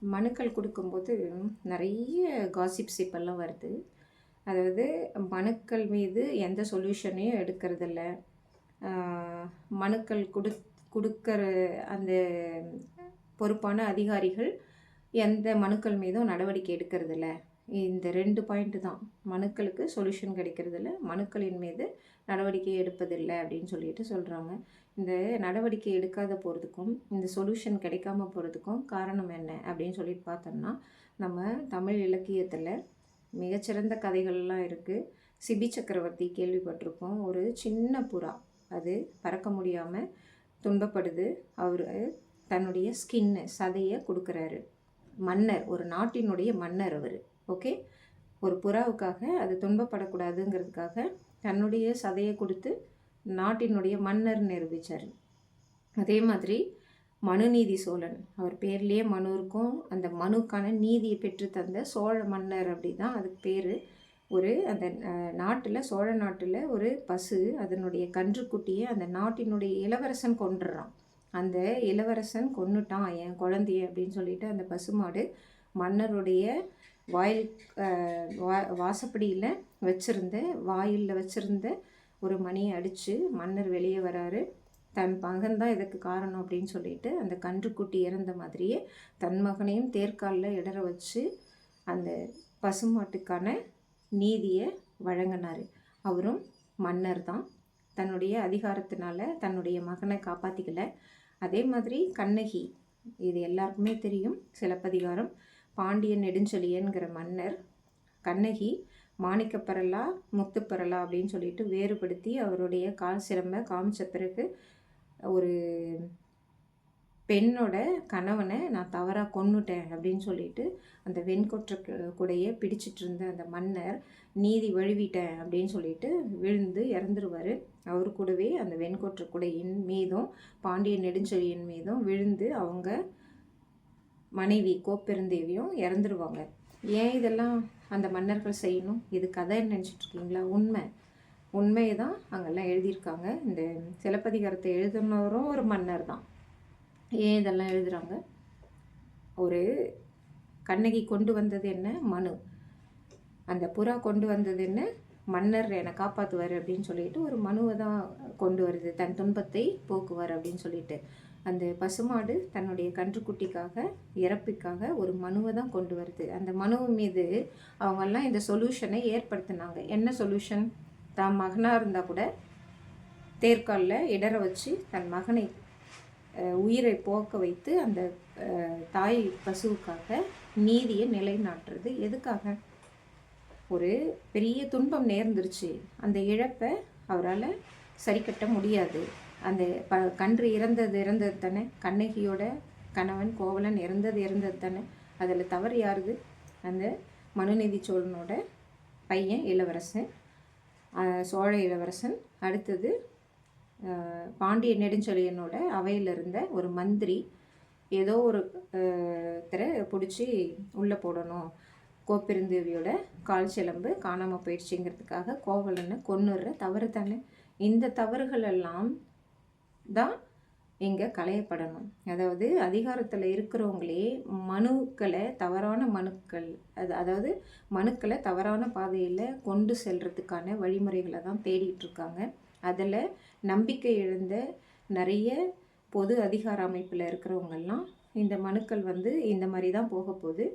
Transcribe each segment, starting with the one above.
மனுக்கள் கொடுக்கும்போது நிறைய காசிப்ஸ் இப்பெல்லாம் வருது. அதாவது மனுக்கள் மீது எந்த சொல்யூஷனையும் எடுக்கிறதில்ல. மனுக்கள் கொடு கொடுக்குற அந்த பொறுப்பான அதிகாரிகள் எந்த மனுக்கள் மீதும் நடவடிக்கை எடுக்கிறதில்ல. இந்த ரெண்டு பாயிண்ட்டு தான். மனுக்களுக்கு சொல்யூஷன் கிடைக்கிறதில்ல. மனுக்களின் மீது நடவடிக்கை எடுப்பதில்லை அப்படின்னு சொல்லிட்டு சொல்கிறாங்க இந்த நடவடிக்கை எடுக்காத போகிறதுக்கும் இந்த சொல்யூஷன் கிடைக்காம போகிறதுக்கும் காரணம் என்ன அப்படின்னு சொல்லிட்டு பார்த்தோம்னா நம்ம தமிழ் இலக்கியத்தில் மிகச்சிறந்த கதைகள்லாம் இருக்குது சிபி சக்கரவர்த்தி கேள்விப்பட்டிருக்கோம் ஒரு சின்ன புறா அது பறக்க முடியாமல் துன்பப்படுது. அவர் தன்னுடைய ஸ்கின்னு சதையை கொடுக்குறாரு. மன்னர் ஒரு நாட்டினுடைய மன்னர் அவர். ஓகே? ஒரு புறாவுக்காக அது துன்பப்படக்கூடாதுங்கிறதுக்காக தன்னுடைய சதையை கொடுத்து நாட்டினுடைய மன்னர் நிரூபித்தார் அதே மாதிரி மனுநீதி சோழன் அவர் பேர்லேயே மனு இருக்கும். அந்த மனுக்கான நீதியை பெற்று தந்த சோழ மன்னர் அப்படி தான் அதுக்கு பேர். ஒரு அந்த நாட்டில் சோழ நாட்டில் ஒரு பசு அதனுடைய கன்றுக்குட்டியை அந்த நாட்டினுடைய இளவரசன் கொன்றுறான். அந்த இளவரசன் கொன்னுட்டான் என் குழந்தைய அப்படின்னு சொல்லிட்டு அந்த பசுமாடு மன்னருடைய வாயில் வா வாசப்படியில் வச்சுருந்த வாயிலில் வச்சுருந்த ஒரு மணியை அடித்து மன்னர் வெளியே வராரு. தன் மகன் தான் இதுக்கு காரணம் அப்படின்னு சொல்லிட்டு அந்த கன்றுக்குட்டி இறந்த மாதிரியே தன் மகனையும் தேர்காலில் இடற வச்சு அந்த பசுமாட்டுக்கான நீதியை வழங்கினார். அவரும் மன்னர் தான். தன்னுடைய அதிகாரத்தினால தன்னுடைய மகனை காப்பாற்றிக்கல அதே மாதிரி கண்ணகி இது எல்லாருக்குமே தெரியும். சிலப்பதிகாரம் பாண்டியன் நெடுஞ்செழியன்கிற மன்னர் கண்ணகி மாணிக்கப்பரலா முத்துப்பரலா அப்படின்னு சொல்லிட்டு வேறுபடுத்தி அவருடைய கால் சிலம்ப காமிச்ச பிறகு ஒரு பெண்ணோட கணவனை நான் தவறாக கொன்னுட்டேன் அப்படின்னு சொல்லிட்டு அந்த வெண்கொற்ற குடையை பிடிச்சிட்டு இருந்த அந்த மன்னர் நீதி வழுவிட்டேன் அப்படின்னு சொல்லிட்டு விழுந்து இறந்துருவார். அவர் கூடவே அந்த வெண்கொற்ற குடையின் மீதும் பாண்டிய நெடுஞ்செழியின் மீதும் விழுந்து அவங்க மனைவி கோப்பெருந்தேவியும் இறந்துருவாங்க. ஏன் இதெல்லாம் அந்த மன்னர்கள் செய்யணும்? இது கதை நினச்சிட்ருக்கீங்களா? உண்மை. உண்மையை தான் அங்கெல்லாம் எழுதியிருக்காங்க. இந்த சிலப்பதிகாரத்தை எழுதுனவரும் ஒரு மன்னர் தான். ஏன் இதெல்லாம் எழுதுகிறாங்க ஒரு கண்ணகி கொண்டு வந்தது என்ன? மனு. அந்த புறா கொண்டு வந்தது என்ன? மன்னர் என்னை காப்பாற்றுவார் அப்படின்னு சொல்லிட்டு ஒரு மனுவை தான் கொண்டு வருது. தன் துன்பத்தை போக்குவார் அப்படின்னு சொல்லிட்டு. அந்த பசுமாடு தன்னுடைய கன்றுக்குட்டிக்காக இறப்புக்காக ஒரு மனுவை தான் கொண்டு வருது. அந்த மனு மீது அவங்கெல்லாம் இந்த சொல்யூஷனை ஏற்படுத்தினாங்க. என்ன சொல்யூஷன் தான் மகனாக இருந்தால் கூட தேர்காலில் இடற வச்சு தன் மகனை உயிரை போக்க வைத்து அந்த தாய் பசுவுக்காக நீதியை நிலைநாட்டுறது. எதுக்காக? ஒரு பெரிய துன்பம் நேர்ந்துருச்சு. அந்த இழப்பை அவரால் சரி கட்ட முடியாது. அந்த ப கன்று இறந்தது இறந்தது தானே? கண்ணகியோட கணவன் கோவலன் இறந்தது இறந்தது தானே? அதில் தவறு யாருது? அந்த மனுநீதி சோழனோட பையன் இளவரசன் சோழ இளவரசன். அடுத்தது பாண்டிய நெடுஞ்செழியனோட அவையில் இருந்த ஒரு மந்திரி ஏதோ ஒரு தர பிடிச்சி உள்ளே போடணும். கோப்பெருந்தேவியோட கால் சிலம்பு காணாமல் போயிடுச்சுங்கிறதுக்காக கோவலனை கொன்னுடுற தவறு தானே? இந்த தவறுகள் எல்லாம் தான் இங்கே களையப்படணும். அதாவது அதிகாரத்தில் இருக்கிறவங்களே மனுக்களை தவறான மனுக்கள் அது அதாவது மனுக்களை தவறான பாதையில் கொண்டு செல்றதுக்கான வழிமுறைகளை தான் தேடிட்டு இருக்காங்க. அதில் நம்பிக்கை இழந்த நிறைய பொது அதிகார அமைப்பில் இருக்கிறவங்கெல்லாம் இந்த மனுக்கள் வந்து இந்த மாதிரி தான் போக போகுது.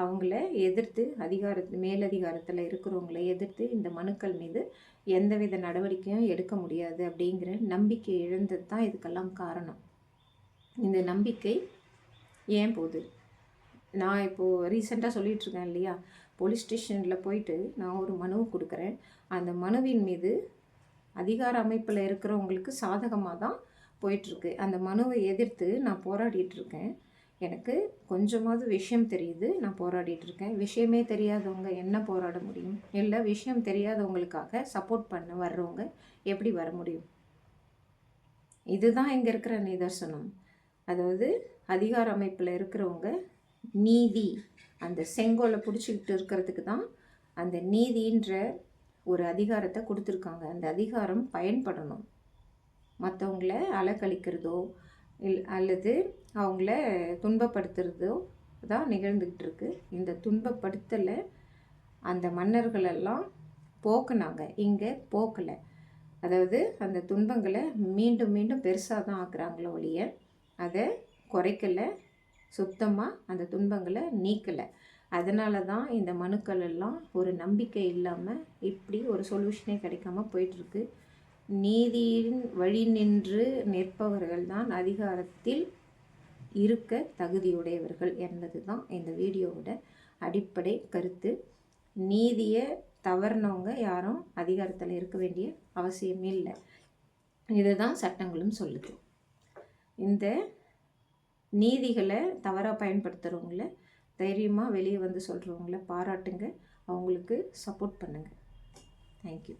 அவங்கள எதிர்த்து அதிகார மேலதிகாரத்தில் இருக்கிறவங்களை எதிர்த்து இந்த மனுக்கள் மீது எந்தவித நடவடிக்கையும் எடுக்க முடியாது அப்படிங்கிற நம்பிக்கை இழந்தது தான் இதுக்கெல்லாம் காரணம். இந்த நம்பிக்கை ஏன் போகுது? நான் இப்போது ரீசெண்டாக சொல்லிகிட்ருக்கேன் இல்லையா? போலீஸ் ஸ்டேஷனில் போயிட்டு நான் ஒரு மனுவை கொடுக்குறேன். அந்த மனுவின் மீது அதிகார அமைப்பில் இருக்கிறவங்களுக்கு சாதகமாக தான் போயிட்டுருக்கு அந்த மனுவை எதிர்த்து நான் போராடிட்டுருக்கேன் எனக்கு கொஞ்சமாவது விஷயம் தெரியுது. நான் போராடிட்டு இருக்கேன் விஷயமே தெரியாதவங்க என்ன போராட முடியும்? இல்லை விஷயம் தெரியாதவங்களுக்காக சப்போர்ட் பண்ண வர்றவங்க எப்படி வர முடியும்? இதுதான் இங்கே இருக்கிற நிதர்சனம். அதாவது அதிகார அமைப்பில் இருக்கிறவங்க நீதி அந்த செங்கோலை பிடிச்சிக்கிட்டு இருக்கிறதுக்கு தான் அந்த நீதின்ற ஒரு அதிகாரத்தை கொடுத்துருக்காங்க. அந்த அதிகாரம் பயன்படணும். மற்றவங்கள அலக்கழிக்கிறதோ இல் அல்லது அவங்கள துன்பப்படுத்துறதோ தான் நிகழ்ந்துக்கிட்டு இருக்கு இந்த துன்பப்படுத்தலை அந்த மன்னர்களெல்லாம் போக்குனாங்க. இங்கே போக்கலை. அதாவது அந்த துன்பங்களை மீண்டும் மீண்டும் பெருசாக தான் ஆக்குறாங்களோ ஒழிய அதை குறைக்கலை. சுத்தமாக அந்த துன்பங்களை நீக்கலை. அதனால தான் இந்த மனுக்கள் எல்லாம் ஒரு நம்பிக்கை இல்லாமல் இப்படி ஒரு சொல்யூஷனே கிடைக்காம போயிட்டுருக்கு. நீதியின் வழி நின்று நிற்பவர்கள் தான் அதிகாரத்தில் இருக்க தகுதியுடையவர்கள் என்பது தான் இந்த வீடியோவோட அடிப்படை கருத்து. நீதியை தவறினவங்க யாரும் அதிகாரத்தில் இருக்க வேண்டிய அவசியமே இல்லை. இதுதான் சட்டங்களும் சொல்லுது. இந்த நீதிகளை தவறாக பயன்படுத்துகிறவங்கள தைரியமாக வெளியே வந்து சொல்கிறவங்கள பாராட்டுங்க. அவங்களுக்கு சப்போர்ட் பண்ணுங்கள் தேங்க்யூ